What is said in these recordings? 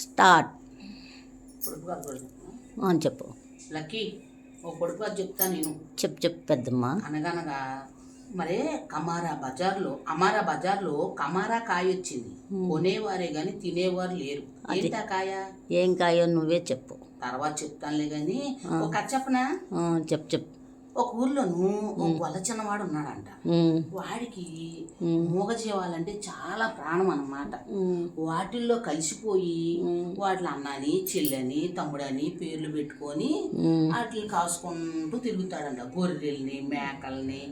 Start. కూడా చెప్పు. Lucky ఓ పొడుపు కాదు చెప్తా నేను. చెప్పు చెప్పు పెద్దమ్మ. అనగనగా మరే కమారా బజార్లో అమారా బజార్లో కమారా కాయ వచ్చింది. కొనేవారే గాని తినేవారు లేరు. ఏంటా కాయ? ఏం కాయో నువ్వే చెప్పు. తర్వాత చెప్తానులే గాని. ఒక చెప్పనా? చెప్పు చెప్పు. ఒక ఊర్లోను ఒక గొల్ల చిన్నవాడు ఉన్నాడంట. వాడికి మూగజీవాలంటే చాలా ప్రాణం అన్నమాట. ఉమ్, వాటిల్లో కలిసిపోయి వాటి అన్నని చెల్లని తమ్ముడని పేర్లు పెట్టుకొని వాటిని కాసుకుంటూ తిరుగుతాడంట. గొర్రెల్ని మేకల్ని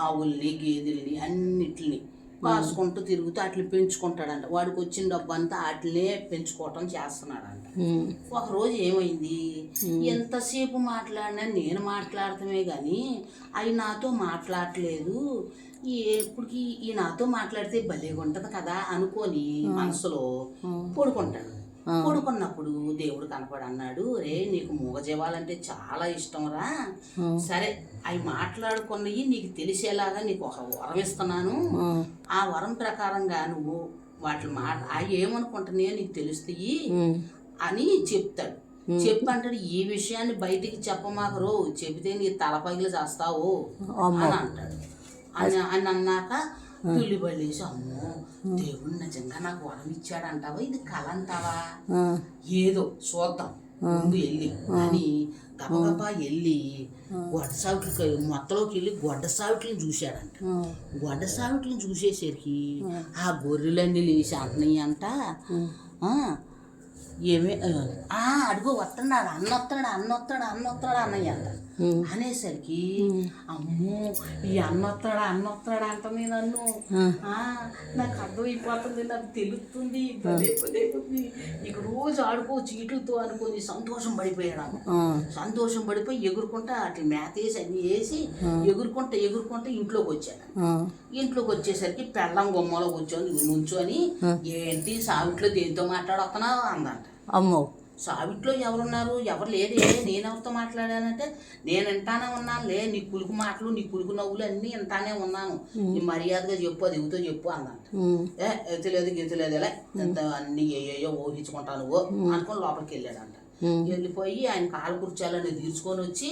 ఆవుల్ని గేదెల్ని అన్నిటిని కాసుకుంటూ తిరుగుతూ వాటిని పెంచుకుంటాడంట. వాడికి వచ్చిన డబ్బు అంతా వాటినే పెంచుకోవటం చేస్తున్నాడంట. ఉమ్, ఒక రోజు ఏమైంది? ఎంతసేపు మాట్లాడినా నేను మాట్లాడటమే కానీ అవి నాతో మాట్లాడట్లేదు. ఈ ఎప్పటికి ఈ నాతో మాట్లాడితే భలేగా ఉంటది కదా అనుకొని మనసులో పడుకుంటాడు. పడుకున్నప్పుడు దేవుడు కనపడి అన్నాడు రే నీకు మూగజీవాలంటే చాలా ఇష్టంరా. సరే అవి మాట్లాడుకున్నవి నీకు తెలిసేలాగా నీకు ఒక వరం ఇస్తున్నాను. ఆ. వరం ప్రకారంగా నువ్వు వాటి మాట అవి ఏమనుకుంటున్నాయో నీకు తెలుస్తాయి అని చెప్తాడు. చెప్పంటాడు ఈ విషయాన్ని బయటికి చెప్పమాకరు చెబితే నీ తల పగిలి చేస్తావు. అని అంటాడు. అని అన్నాక తుల్లి బళ్ళేసి అమ్మో దేవుడు నిజంగా నాకు వరం ఇచ్చాడంటావా? ఇది కల అంటావా? ఆ, ఏదో చూద్దాం. ముందు వెళ్ళి. అని గబగబా వెళ్ళి గొడ్డ సావిట్లకి మొత్తలోకి వెళ్ళి గొడ్డ సావిట్లను చూశాడంట. ఆ, గొడ్డ సావిట్లను చూసేసరికి ఆ. గొర్రెలన్నీ లేచి అంటున్నాయి అంట ఏమే ఆ, అడుగు వస్తున్నాడు? అన్న వస్తాడు అన్న వస్తాడు అన్న వస్తాడు అన్నయ్య అనేసరికి అమ్మో ఈ అన్న వస్తాడా అన్న వస్తాడా అంటుంది నన్ను. ఆ, నాకు అర్థమైపోతుంది నాకు తెలుస్తుంది. ఇక రోజు ఆడుకో చీట్లతో అనుకొని సంతోషం పడిపోయాడు సంతోషం పడిపోయి ఎగురుకుంటా అట్లా మేత వేసి అన్ని వేసి ఎగురుకుంటా ఎగురుకుంటా ఇంట్లోకి వచ్చాడు ఆ, ఇంట్లోకి వచ్చేసరికి పెళ్ళం గుమ్మలో కూర్చొని నుంచొని ఏంటి సావిట్లో దేంతో మాట్లాడొస్తున్నావు? అందంట. అమ్మో. సావిట్లో ఎవరున్నారు? ఎవరు లేదే నేను ఎవరితో మాట్లాడానంటే నేను వింటానే ఉన్నానులే నీ కులుకు మాటలు నీ కులుకు నవ్వులు అన్నీ వింటానే ఉన్నాను. నీ మర్యాదగా చెప్పు అది ఇవితో చెప్పు అందంట ఏ ఎత్తులేదు గెత్తులేదు ఎలా? ఎంత అన్ని ఏయో ఊహించుకుంటాను అనుకొని లోపలికి వెళ్ళాడంట. వెళ్ళిపోయి ఆయన కాలు కుర్చాలని తీర్చుకొని వచ్చి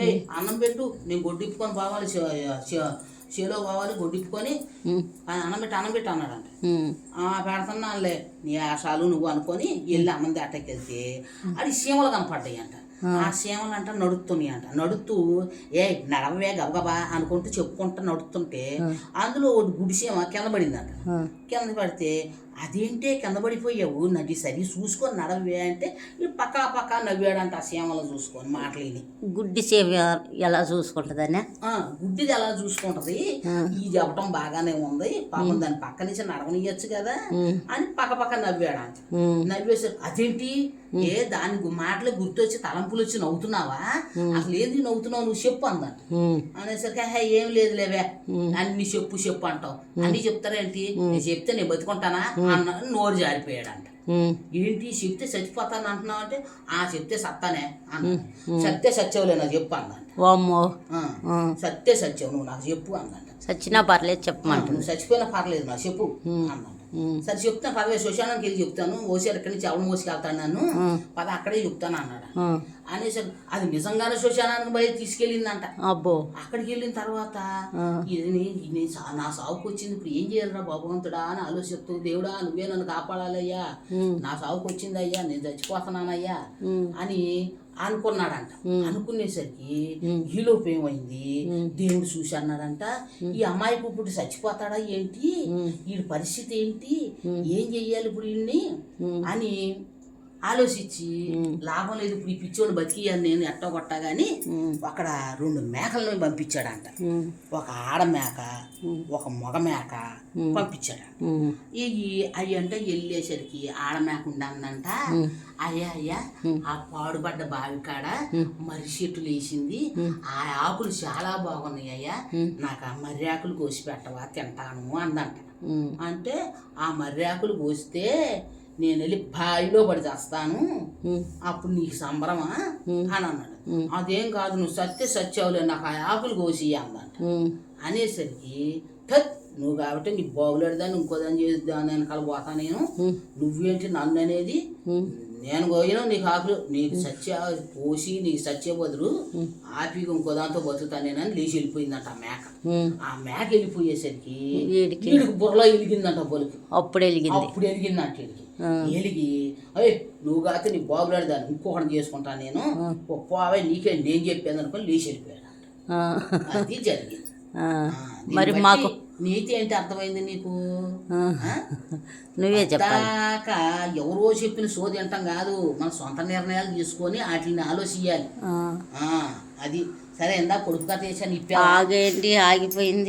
ఏ అన్నం పెట్టు నేను గొడ్డిప్పుకొని పోవాలి చేలో పోవాలి గొడ్డిప్పుకొని ఉమ్, ఆ అన్నం పెట్టి అన్నం పెట్టి అన్నాడంట పెడుతున్నానులే నీ ఆశాలు నువ్వు అనుకొని వెళ్ళి అన్నం దాటకెళ్తే అది సీమలు కనపడ్డాయి అంట ఆ సీమలు అంట నడుస్తున్నాయి అంట నడుతూ ఏ నడవే గబగబా అనుకుంటూ చెప్పుకుంటూ నడుస్తుంటే అందులో ఒకటి గుడిసీమ కింద పడిందంట. కింద పడితే అదేంటే కింద పడిపోయావు? నది సరి చూసుకొని నడవే అంటే ఈ పక్కా పక్కా నవ్వాడంట ఆ సీమలు చూసుకొని మాటలేని. గుడ్డి సేవ ఎలా చూసుకుంటుందనే ఆ, గుడ్డిది ఎలా చూసుకుంటది? ఈ చెప్పడం బాగానే ఉంది పాపం దాని పక్క నుంచి నడవనియచ్చు కదా అని పక్క పక్క నవ్వాడంట. నవ్వేసరి అదేంటి? ఏ దాని గు- మాటలు గుర్తొచ్చి తలంపులు వచ్చి నవ్వుతున్నావా అసలు ఏంది నవ్వుతున్నావు? నువ్వు చెప్పు అందంట. అనేసరికి "హే, ఏం లేదు లేవే అన్ని చెప్పు చెప్పు అంటావు. అన్ని చెప్తారేంటి? చెప్తే నేను బతుకుంటానా? అన్న నోరు జారిపోయాడంట. ఉమ్, ఏంటి? చెప్తే చచ్చిపోతాను అంటున్నావు అంటే ఆ చెప్తే సత్తానే అన్న. సత్తే సత్యవులే నాకు చెప్పు అందంట సత్తే సత్యం నువ్వు నాకు చెప్పు అందంట చచ్చినా పర్లేదు చెప్పమంటుంది. నువ్వు చచ్చిపోయినా పర్లేదు నాకు చెప్పు అన్నంట సరే చెప్తాను పదవే శ్మశానానికి వెళ్ళి చెప్తాను. మోసారు ఎక్కడి నుంచి ఎవరు మోసుకెళ్తాను నన్ను. పద అక్కడే చెప్తాను అన్నాడు. అనేసరి అది నిజంగానే శ్మశానానికి బయట తీసుకెళ్ళిందంట. అబ్బో. అక్కడికి వెళ్ళిన తర్వాత ఇది నే- ఇది నేను సా- నా సాగుకు వచ్చింది. ఇప్పుడు ఏం చేయాలరా భగవంతుడా అని ఆలోచిస్తూ దేవుడా నువ్వే నన్ను కాపాడాలయ్యా. నా సాగుకు వచ్చింది అయ్యా నేను చచ్చిపోతున్నానయ్యా. అని అనుకున్నాడంట. అనుకునేసరికి ఈలోపు ఏమైంది? దేవుడు చూసి అన్నాడంట ఈ అమ్మాయికి ఇప్పుడు చచ్చిపోతాడా ఏంటి? ఈ పరిస్థితి ఏంటి? ఏం చెయ్యాలి ఇప్పుడు వీడిని అని ఆలోచించి లాభం లేదు ఇప్పుడు ఈ పిచ్చోడు బతికియాలి నేను ఎట్టో కొట్టా కానీ అక్కడ రెండు మేకలను పంపించాడంట. ఒక ఆడ మేక ఒక మగ మేక పంపించాడు. ఈ అయ్యి అంటే వెళ్ళేసరికి ఆడ మేక ఉండందంట అయ్యా అయ్యా ఆ పాడుబడ్డ బావి కాడ మర్రి చెట్టు లేచింది ఆ ఆకులు చాలా బాగున్నాయి అయ్యా. నాకు ఆ మర్రి ఆకులు కోసి పెట్టవా తింటాను అందంట. అంటే ఆ మర్రి ఆకులు కోస్తే నేను వెళ్ళి బావిలో పడి చేస్తాను. అప్పుడు నీకు సంబరమా? అని అన్నాడు. అదేం కాదు నువ్వు సత్య సత్యావులే నాకు ఆ ఆకులు కోసి అందంట అనేసరికి "థత్, నువ్వు కాబట్టి నీ బాగులేడుదాన్ని ఇంకో దాన్ని చేసి దాని వెనకాల పోతా నేను. నువ్వేంటి నన్ను అనేది నేను పోయినా నీకు ఆకులు నీకు సత్య పోసి నీకు సత్య బదులు ఆపికి ఇంకో దాంతో బతుకుతా నేనని లేచి వెళ్ళిపోయిందంట ఆ మేక. ఆ మేక వెళ్ళిపోయేసరికి వీడికి బుర్రలో వెలిగిందంట బొలికి అప్పుడు వెలిగింది అప్పుడు వెలిగిందంట వీడికి. వెలిగి అయ్యి నువ్వు కాక నీ బాగులాడు దాన్ని ఇంకొకటి చేసుకుంటా నేను. పోవే నీకే నేను చెప్పాను అనుకో లేచి వెళ్ళిపోయాడు. అది జరిగింది. మరి మాకు నీతి ఏంటి అర్థమైంది నీకు? నువ్వే చెప్పాలి. దాకా ఎవరో చెప్పిన సోది అంటాం కాదు. మన సొంత నిర్ణయాలు తీసుకొని వాటిని ఆలోచించాలి అది. సరే ఇందా పొడుపు కథ ఇప్పా ఆగేంటి? ఆగిపోయింది.